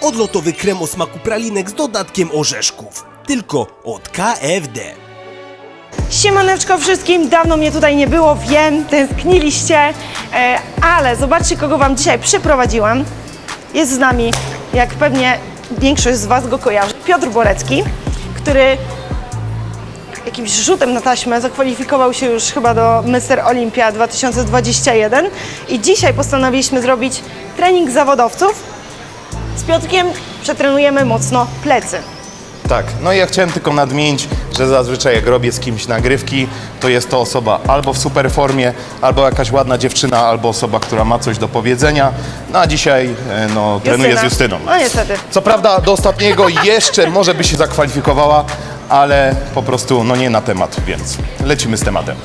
Odlotowy krem o smaku pralinek z dodatkiem orzeszków. Tylko od KFD. Siemaneczko wszystkim, dawno mnie tutaj nie było, wiem, tęskniliście, e, ale zobaczcie, kogo Wam dzisiaj przyprowadziłam. Jest z nami, jak pewnie większość z Was go kojarzy, Piotr Borecki, który jakimś rzutem na taśmę zakwalifikował się już chyba do Mr. Olympia 2021 i dzisiaj postanowiliśmy zrobić trening zawodowców. Z Piotrkiem przetrenujemy mocno plecy. Tak, no i ja chciałem tylko nadmienić, że zazwyczaj jak robię z kimś nagrywki, to jest to osoba albo w super formie, albo jakaś ładna dziewczyna, albo osoba, która ma coś do powiedzenia. No a dzisiaj e, no, trenuję z Justyną. No niestety. Co prawda do ostatniego jeszcze może by się zakwalifikowała, ale po prostu no nie na temat, więc lecimy z tematem.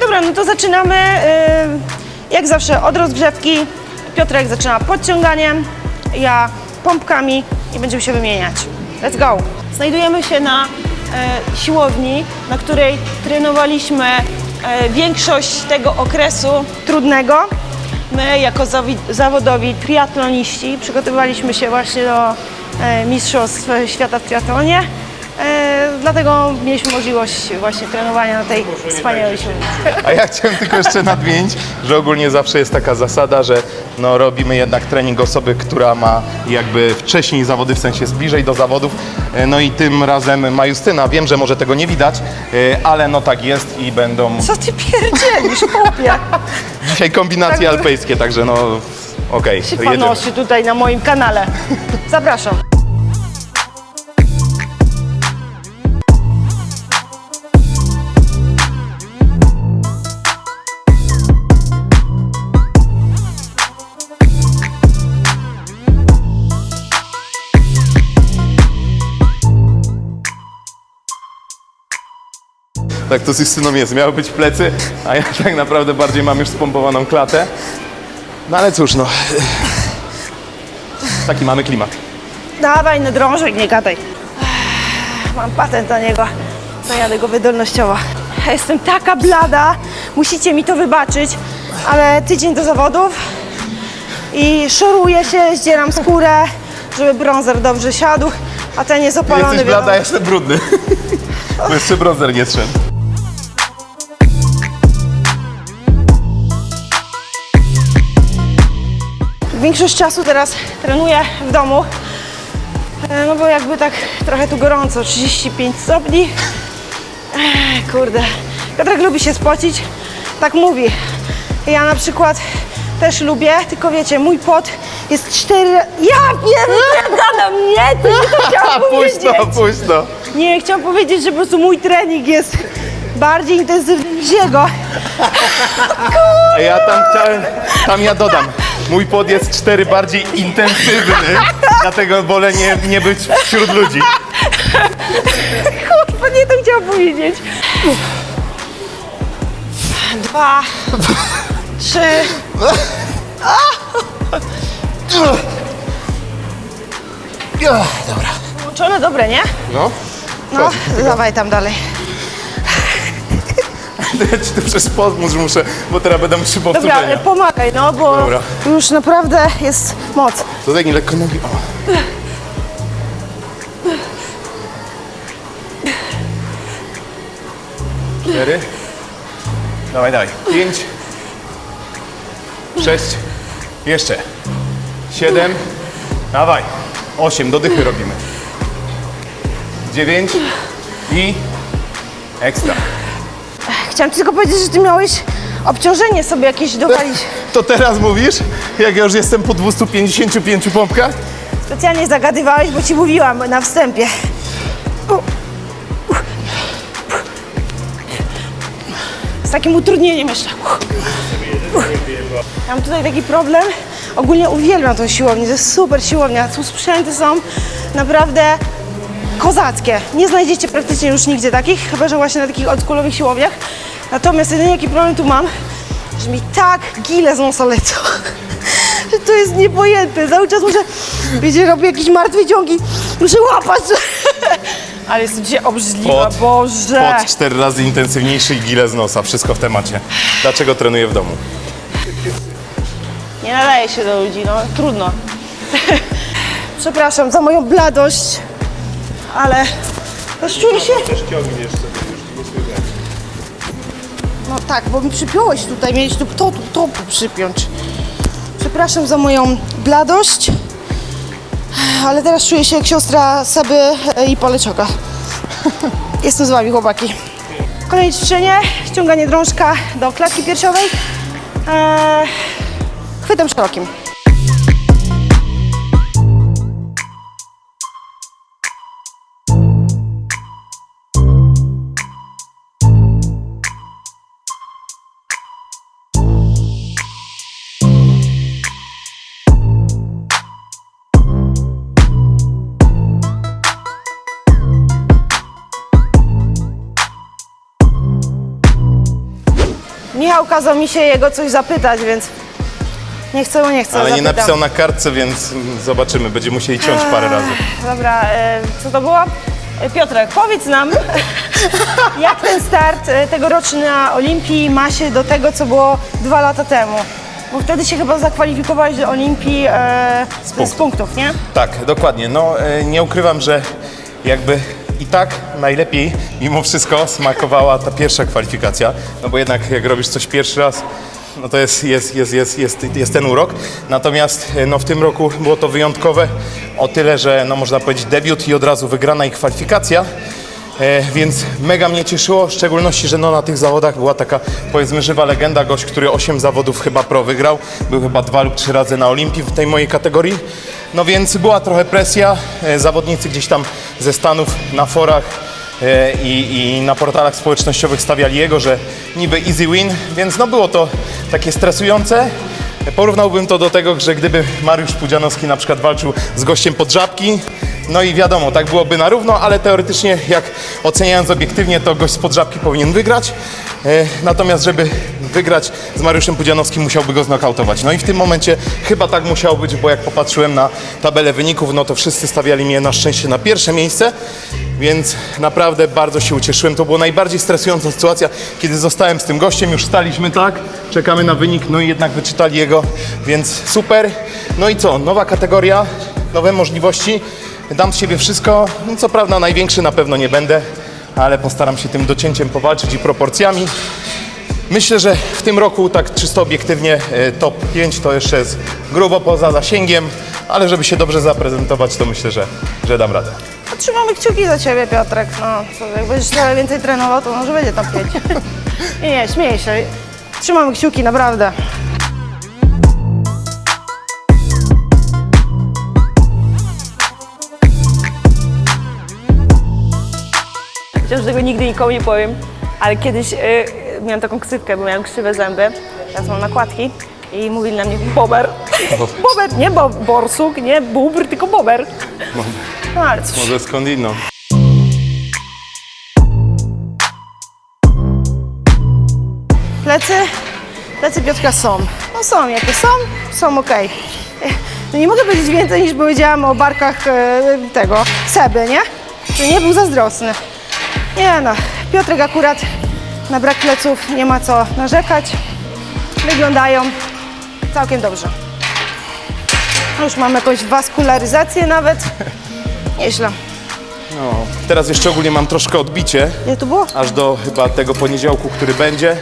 Dobra, no to zaczynamy. y, Jak zawsze od rozgrzewki. Piotrek zaczyna podciąganiem, ja pompkami i będziemy się wymieniać. Let's go! Znajdujemy się na e, siłowni, na której trenowaliśmy e, większość tego okresu trudnego. My, jako zawodowi triatloniści, przygotowywaliśmy się właśnie do e, Mistrzostw Świata w triatlonie. E, dlatego mieliśmy możliwość właśnie trenowania na tej wspaniałej siłowni. A ja chciałem tylko jeszcze nadmienić, że ogólnie zawsze jest taka zasada, że no, robimy jednak trening osoby, która ma jakby wcześniej zawody, w sensie jest bliżej do zawodów. E, No i tym razem ma Justyna. Wiem, że może tego nie widać, e, ale no tak jest i będą Co ty pierdzielisz, chłopie? dzisiaj kombinacje Tak. alpejskie, także no okej, Się jedziemy. nosi tutaj na moim kanale. Zapraszam. Tak to z Justyną jest. Miały być plecy, a ja tak naprawdę bardziej mam już spompowaną klatę. No ale cóż, no. Taki mamy klimat. Dawaj na drążek, nie gadaj. Mam patent na niego. Zajadę go wydolnościowo. Ja Jestem taka blada, musicie mi to wybaczyć, ale tydzień do zawodów i szoruję się, zdzieram skórę, żeby bronzer dobrze siadł, a ten jest opalony. jesteś wiadomo. blada, ja jestem brudny. Bo jeszcze bronzer nie zszedł. Większość czasu teraz trenuję w domu, e, no bo jakby tak trochę tu gorąco, 35 stopni. Ech, kurde, Piotrek lubi się spocić, tak mówi. Ja na przykład też lubię, tylko wiecie, mój pot jest cztery... Ja pierdolę, gadam, nie, to nie to chciałam powiedzieć. puść to. Nie, chciałam powiedzieć, że po prostu mój trening jest bardziej intensywny niż jego. A ja tam chciałem, tam ja dodam. Mój pod jest cztery bardziej intensywny, dlatego wolę nie, nie być wśród ludzi. Kurwa, nie to chciałam powiedzieć. Dwa, trzy. Dobra. Łączone dobre, nie? No, No, dawaj tam dalej. To ja ci to przez pomóc muszę, bo teraz będę musiał Dobra, powtórzenia. pomagaj, no, bo Dobra. już naprawdę jest moc. Dodaj mi lekko nogi. O. Cztery. Dawaj, dawaj. Pięć. Sześć. Jeszcze. Siedem. Dawaj. Osiem. Do dychy robimy. Dziewięć. I ekstra. Chciałam tylko powiedzieć, że ty miałeś obciążenie sobie jakieś dowalić. To teraz mówisz, jak ja już jestem po 255 pompkach? Specjalnie zagadywałeś, bo ci mówiłam na wstępie. Z takim utrudnieniem jeszcze. Mam tutaj taki problem. Ogólnie uwielbiam tą siłownię, to jest super siłownia. Tu sprzęty są naprawdę kozackie. Nie znajdziecie praktycznie już nigdzie takich, chyba że właśnie na takich oldschoolowych siłowniach. Natomiast jedyny jaki problem tu mam, że mi tak gile z nosa lecą. Że to jest niepojęte. Cały czas muszę, wiecie, robię jakieś martwe ciągi. Muszę łapać. Ale jest dzisiaj obrzydliwa, Pot, Boże. Pod cztery razy intensywniejszy i gile z nosa. Wszystko w temacie. Dlaczego trenuję w domu? Nie nadaje się do ludzi, no trudno. Przepraszam za moją bladość, ale też czuję się... No tak, bo mi przypiąłeś tutaj, miałeś tu to, tu, to przypiąć. Przepraszam za moją bladość, ale teraz czuję się jak siostra Seby e, i Poleczoka. Jestem z wami, chłopaki. Kolejne ćwiczenie, ściąganie drążka do klatki piersiowej. Eee, chwytem szerokim. Kazał mi się jego coś zapytać, więc nie chcę, nie chcę. Ale nie zapytam. napisał na kartce, więc zobaczymy. Będziemy musieli ciąć parę razy. Dobra, e, co to było? E, Piotrek, powiedz nam, jak ten start e, tegoroczny na Olimpii ma się do tego, co było dwa lata temu? Bo wtedy się chyba zakwalifikowałeś do Olimpii e, z, punktów. punktów, nie? Tak, dokładnie. No e, nie ukrywam, że jakby i tak najlepiej mimo wszystko smakowała ta pierwsza kwalifikacja, no bo jednak jak robisz coś pierwszy raz, no to jest, jest, jest, jest, jest, jest ten urok. Natomiast e, no, w tym roku było to wyjątkowe o tyle, że no, można powiedzieć debiut i od razu wygrana i kwalifikacja. E, więc mega mnie cieszyło, w szczególności, że no, na tych zawodach była taka powiedzmy żywa legenda, gość, który 8 zawodów chyba pro wygrał, był chyba dwa lub trzy razy na Olimpii w tej mojej kategorii. No więc była trochę presja, e, zawodnicy gdzieś tam ze Stanów na forach e, i, i na portalach społecznościowych stawiali jego, że niby easy win, więc no było to takie stresujące. Porównałbym to do tego, że gdyby Mariusz Pudzianowski na przykład walczył z gościem pod żabki, no i wiadomo, tak byłoby na równo, ale teoretycznie jak oceniając obiektywnie, to gość z pod żabki powinien wygrać. E, Natomiast żeby wygrać z Mariuszem Pudzianowskim musiałby go znokautować. No i w tym momencie chyba tak musiało być, bo jak popatrzyłem na tabelę wyników, no to wszyscy stawiali mnie na szczęście na pierwsze miejsce, więc naprawdę bardzo się ucieszyłem. To była najbardziej stresująca sytuacja, kiedy zostałem z tym gościem, już staliśmy tak, czekamy na wynik, no i jednak wyczytali jego, więc super. No i co, nowa kategoria, nowe możliwości, dam z siebie wszystko, no co prawda największy na pewno nie będę, ale postaram się tym docięciem powalczyć i proporcjami. Myślę, że w tym roku tak czysto obiektywnie e, top 5 to jeszcze jest grubo poza zasięgiem, ale żeby się dobrze zaprezentować, to myślę, że, że dam radę. Trzymamy kciuki za ciebie, Piotrek. No, co, jak będziesz trochę więcej trenował, to może będzie tam pięć. nie, nie, śmieję się. Trzymamy kciuki, naprawdę. Chociaż tego nigdy nikomu nie powiem, ale kiedyś y, miałam taką ksywkę, bo miałam krzywe zęby. Teraz mam nakładki i mówili na mnie bober. bober, nie bo, borsuk, nie bubr, tylko bober. No ale cóż. Może skądinąd. Plecy, plecy Piotrka są. No są, jakie są, są ok. No nie mogę powiedzieć więcej niż powiedziałam o barkach e, tego, Seby, nie? Że nie był zazdrosny. Nie no, Piotrek akurat na brak pleców nie ma co narzekać. Wyglądają całkiem dobrze. Już mam jakąś waskularyzację nawet. Nieźle. No, teraz jeszcze ogólnie mam troszkę odbicie, Ile tu było? aż do chyba tego poniedziałku, który będzie,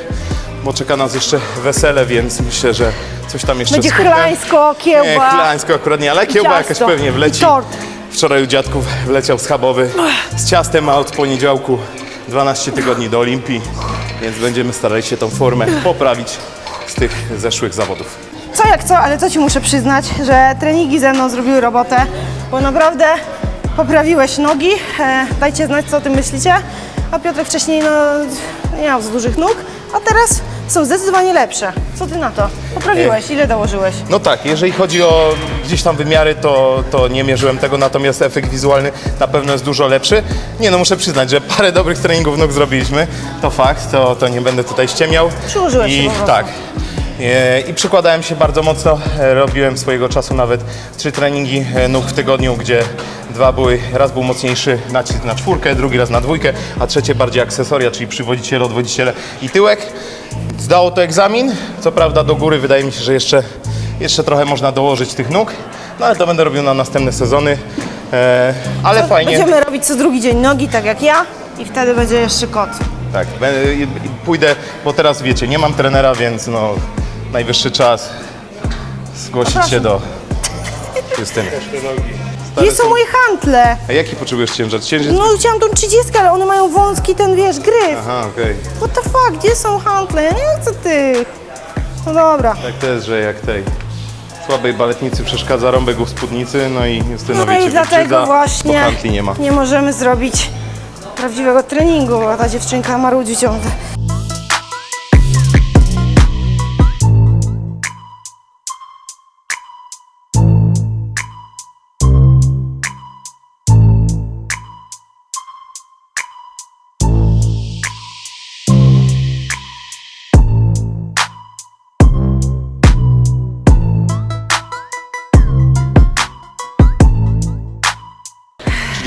bo czeka nas jeszcze wesele, więc myślę, że coś tam jeszcze Będzie schudnę. chlańsko, Nie, kiełba. chlańsko akurat nie, ale kiełba jakaś ciasto pewnie wleci. i tort. Wczoraj u dziadków wleciał schabowy z ciastem, a od poniedziałku 12 tygodni do Olimpii, więc będziemy starali się tą formę poprawić z tych zeszłych zawodów. Co jak co, ale co ci muszę przyznać, że treningi ze mną zrobiły robotę, bo naprawdę poprawiłeś nogi. E, dajcie znać, co o tym myślicie. A Piotrek wcześniej no, nie miał za dużych nóg, a teraz są zdecydowanie lepsze. Co ty na to? Poprawiłeś, ile dołożyłeś? No tak, jeżeli chodzi o gdzieś tam wymiary, to, to nie mierzyłem tego, natomiast efekt wizualny na pewno jest dużo lepszy. Nie no, muszę przyznać, że parę dobrych treningów nóg zrobiliśmy, to fakt, to, to nie będę tutaj ściemniał. Przyłożyłeś się I po prostu. tak. E, I przykładałem się bardzo mocno, e, robiłem swojego czasu nawet trzy treningi e, nóg w tygodniu, gdzie dwa były, raz był mocniejszy nacisk na czwórkę, drugi raz na dwójkę, a trzecie bardziej akcesoria, czyli przywodziciele, odwodziciele i tyłek. Zdało to egzamin, co prawda do góry wydaje mi się, że jeszcze Jeszcze trochę można dołożyć tych nóg, no ale to będę robił na następne sezony. E, ale fajnie. Będziemy robić co drugi dzień nogi, tak jak ja. I wtedy będzie jeszcze kot. Tak, pójdę, bo teraz wiecie, nie mam trenera, więc no najwyższy czas zgłosić się do Justyny. Gdzie są moje hantle? A jaki potrzebujesz ciężar? Ciężar? No chciałam tą 30, ale one mają wąski ten, wiesz, gryf. Aha, okej. What the fuck, gdzie są hantle? Ja nie chcę tych. No dobra. Tak to jest, że jak tej słabej baletnicy przeszkadza rąbek u spódnicy, no i Justyna No wiecie, i dlatego wybrzydza, bo właśnie handli nie ma. możemy zrobić prawdziwego treningu, bo ta dziewczynka marudzi ciągle.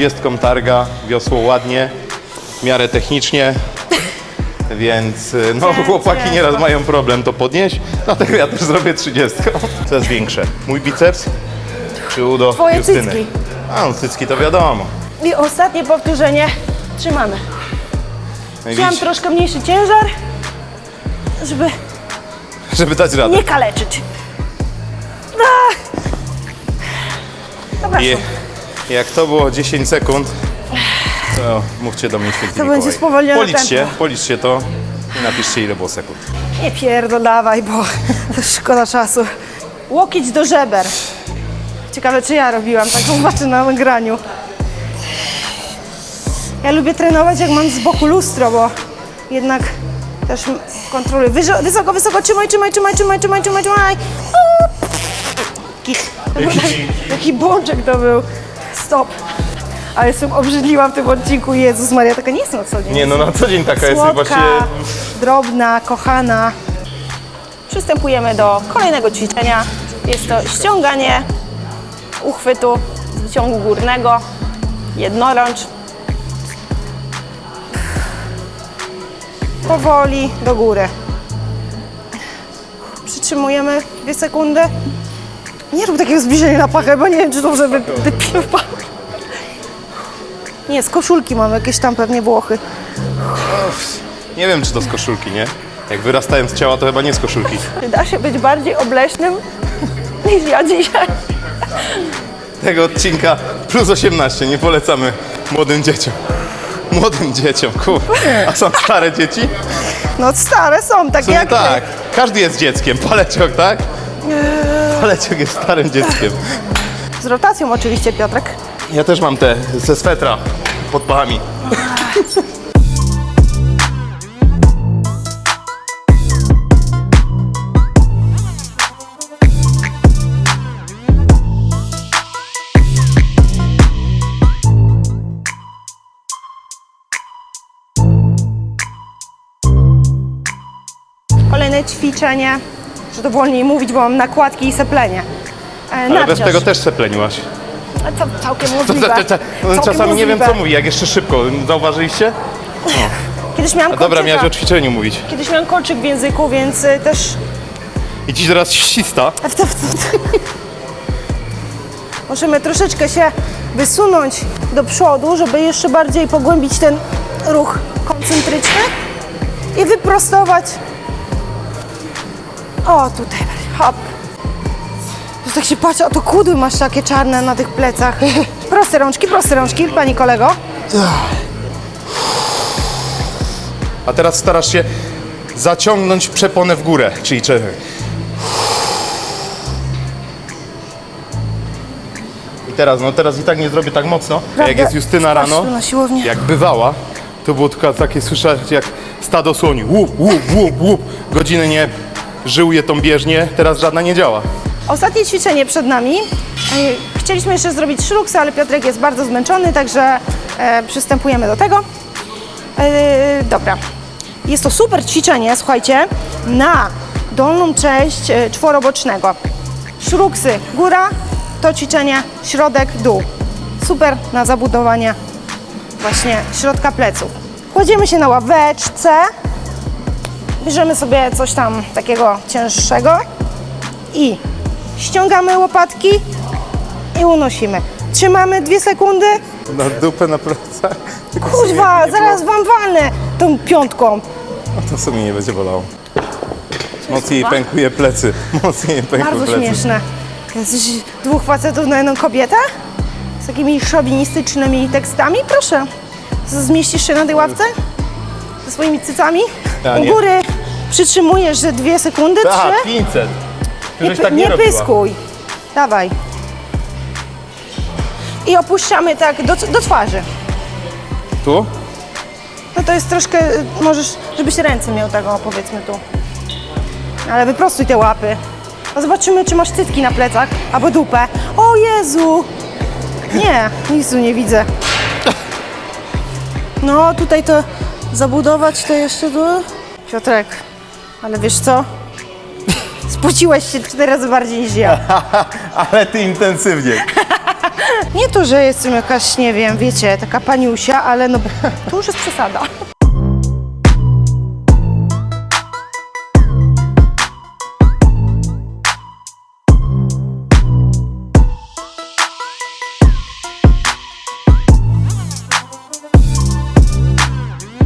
Trzydziestką targa, wiosło ładnie, w miarę technicznie, więc y, no chłopaki nieraz mają problem to podnieść, dlatego ja też zrobię trzydziestką. Co jest większe, mój biceps czy udo Twoje Justyny? cycki. A, no cycki to wiadomo. I ostatnie powtórzenie. Trzymamy. No i Chciałam troszkę mniejszy ciężar, żeby żeby dać radę. nie kaleczyć. Ah! Dobra, I jak to było 10 sekund, to mówcie do mnie święty To Mikołaj. będzie spowolnione Policzcie, tempo. policzcie to i napiszcie ile było sekund. nie pierdolawaj, bo szkoda czasu. Łokieć do żeber. Ciekawe, czy ja robiłam, tak zobaczę na nagraniu. Ja lubię trenować, jak mam z boku lustro, bo jednak też kontroluję. Wyżo- Wysoko, wysoko, trzymaj, trzymaj, trzymaj, trzymaj, trzymaj, trzymaj, trzymaj. Uuu. Taki bączek to był. Stop. Ale jestem obrzydliwa w tym odcinku. Jezus Maria, taka nie jest na co dzień. Nie no, na co dzień taka jest Słodka, właśnie... drobna, kochana. Przystępujemy do kolejnego ćwiczenia. Jest to ściąganie uchwytu z wyciągu górnego, jednorącz. Powoli do góry. Przytrzymujemy dwie sekundy. Nie rób takiego zbliżenia na pachę, bo nie wiem, czy dobrze wy- wypilowałam. Nie, z koszulki mam jakieś tam pewnie włochy. Nie wiem, czy to z koszulki, nie? Jak wyrastałem z ciała, to chyba nie z koszulki. Czy da się być bardziej obleśnym niż ja dzisiaj? Tego odcinka plus 18 nie polecamy młodym dzieciom. Młodym dzieciom, kur... A są stare dzieci? No stare są, W takie sumie jak tak. Każdy jest dzieckiem. Paleciok, tak? Paleciok jest starym dzieckiem. Z rotacją oczywiście, Piotrek. Ja też mam te ze swetra pod pachami. Kolejne ćwiczenie, że to wolniej mówić, bo mam nakładki i seplenie. E, Ale bez tego też sepleniłaś. To całkiem To, możliwe. to, to, to, Całkiem czasami nie wiem, możliwe. co mówi, jak jeszcze szybko. Zauważyliście? Kiedyś miałam A dobra, kolczyka. miałeś o ćwiczeniu mówić. Kiedyś miałam kolczyk w języku, więc y, też... I ci teraz ścista. Możemy troszeczkę się wysunąć do przodu, żeby jeszcze bardziej pogłębić ten ruch koncentryczny i wyprostować. O, tutaj, hop. To tak się patrzy, a to kudły masz takie czarne na tych plecach. Proste rączki, proste rączki, pani kolego. A teraz starasz się zaciągnąć przeponę w górę, czyli czekaj. I teraz, no teraz i tak nie zrobię tak mocno. Prawda? Jak jest Justyna Patrz rano, tu na siłownię. jak bywała, to było tylko takie słyszeć jak stado słoni. Łup, łup, łup, łup. Godziny nie żyłuje tą bieżnię, teraz żadna nie działa. Ostatnie ćwiczenie przed nami. E, Chcieliśmy jeszcze zrobić szluksy, ale Piotrek jest bardzo zmęczony, także e, przystępujemy do tego. E, dobra. Jest to super ćwiczenie, słuchajcie, na dolną część czworobocznego. Szruksy góra, to ćwiczenie środek dół. Super na zabudowanie właśnie środka pleców. Kładziemy się na ławeczce, bierzemy sobie coś tam takiego cięższego i ściągamy łopatki i unosimy. Trzymamy dwie sekundy. Na dupę, na plecach. Tylko nie zaraz wam walnę tą piątką. było- To w sumie nie będzie bolało. Mocniej pękuje plecy. Mocniej pękuje Bardzo plecy. śmieszne. Jesteś dwóch facetów na jedną kobietę? Z takimi szowinistycznymi tekstami? Proszę. Zmieścisz się na tej ławce? Ze swoimi cycami? Ja U nie. góry przytrzymujesz, że dwie sekundy, Tak, trzy. 500. Nie, Żeś tak nie robiła. pyskuj. Dawaj. I opuszczamy tak do, do twarzy. Tu? No to jest troszkę, y, możesz, żebyś ręce miał tego, powiedzmy tu. Ale wyprostuj te łapy. No zobaczymy, czy masz cytki na plecach, albo dupę. O Jezu! Nie, nic tu nie widzę. No, tutaj to zabudować to jeszcze tu. Piotrek, ale wiesz co? Spociłeś się cztery razy bardziej niż ja. Ale ty intensywnie. Nie to, że jestem jakaś, nie wiem, wiecie, taka paniusia, ale no to już jest przesada.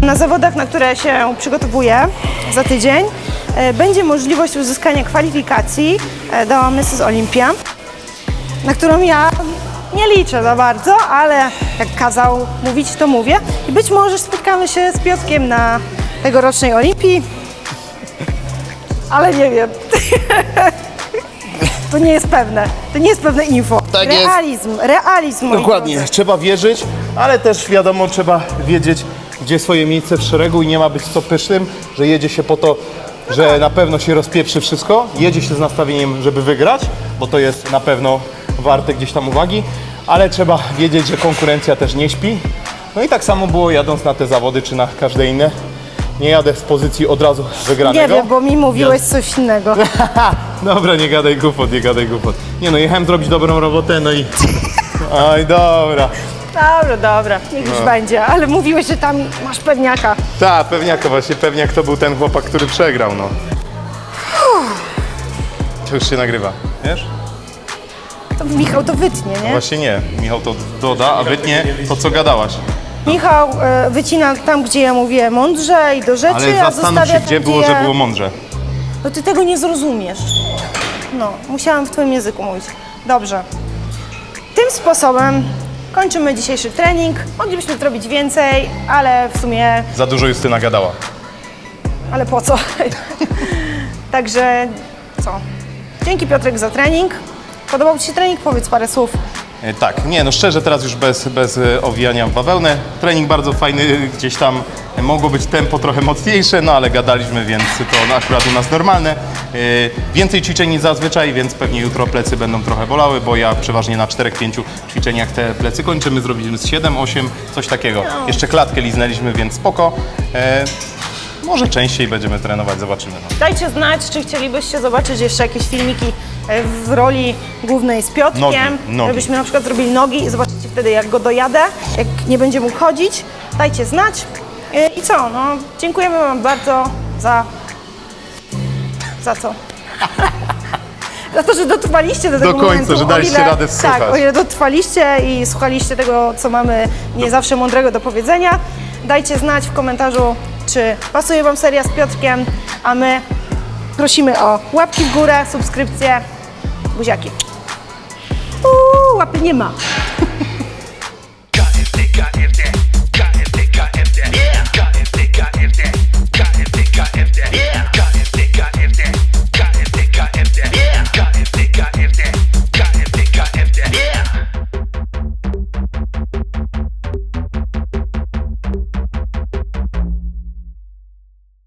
Na zawodach, na które się przygotowuję za tydzień, będzie możliwość uzyskania kwalifikacji e, do Mrs. Olympia na którą ja nie liczę za bardzo, ale jak kazał mówić, to mówię. I być może spotkamy się z Piotrkiem na tegorocznej Olimpii, ale nie wiem. To nie jest pewne. To nie jest pewne info. Tak jest. realizm, realizm. moi Dokładnie, drodzy. trzeba wierzyć, ale też wiadomo, trzeba wiedzieć, gdzie swoje miejsce w szeregu i nie ma być co pysznym, że jedzie się po to, że na pewno się rozpieprzy wszystko. Jedzie się z nastawieniem, żeby wygrać, bo to jest na pewno warte gdzieś tam uwagi, ale trzeba wiedzieć, że konkurencja też nie śpi. No i tak samo było jadąc na te zawody, czy na każde inne. Nie jadę z pozycji od razu wygranego. Nie wiem, bo mi mówiłeś coś innego. Dobra, nie gadaj głupot, nie gadaj głupot. Nie no, jechałem zrobić dobrą robotę, no i... Oj, dobra. Dobra, dobra, niech No. już będzie, ale mówiłeś, że tam masz pewniaka. Tak, pewniaka właśnie, pewniak to był ten chłopak, który przegrał, no. To już się nagrywa, wiesz? To Michał to wytnie, nie? Właśnie nie, Michał to doda, a wytnie to, co gadałaś. Michał e, wycina tam, gdzie ja mówię mądrze i do rzeczy, Ale a zastanów zostawia się, tam, gdzie było, ja... że było mądrze. No ty tego nie zrozumiesz. No, musiałam w twoim języku mówić. Dobrze. Tym sposobem kończymy dzisiejszy trening. Moglibyśmy zrobić więcej, ale w sumie, Za dużo Justyna gadała. ale po co? Także co? Dzięki Piotrek za trening. Podobał Ci się trening? Powiedz parę słów. E, Tak, nie no szczerze teraz już bez, bez e, owijania w bawełnę. Trening bardzo fajny, gdzieś tam mogło być tempo trochę mocniejsze, no ale gadaliśmy, więc to akurat u nas normalne. E, Więcej ćwiczeń niż zazwyczaj, więc pewnie jutro plecy będą trochę bolały, bo ja przeważnie na 4-5 ćwiczeniach te plecy kończymy, zrobiliśmy z 7-8, coś takiego. Jeszcze klatkę liznęliśmy, więc spoko. E, Może częściej będziemy trenować, zobaczymy. No. Dajcie znać, czy chcielibyście zobaczyć jeszcze jakieś filmiki e, w roli głównej z Piotrkiem. Nogi, nogi. Żebyśmy na przykład zrobili nogi i zobaczycie wtedy, jak go dojadę, jak nie będzie mógł chodzić. Dajcie znać. E, I co? No, dziękujemy Wam bardzo za... Za co? Za to, że dotrwaliście do tego końca, momentu. że o daliście ile- radę słuchać. Tak, o ile dotrwaliście i słuchaliście tego, co mamy nie zawsze mądrego do powiedzenia. Dajcie znać w komentarzu, czy pasuje Wam seria z Piotrkiem, a my prosimy o łapki w górę, subskrypcje, buziaki. Uuu, łapy nie ma.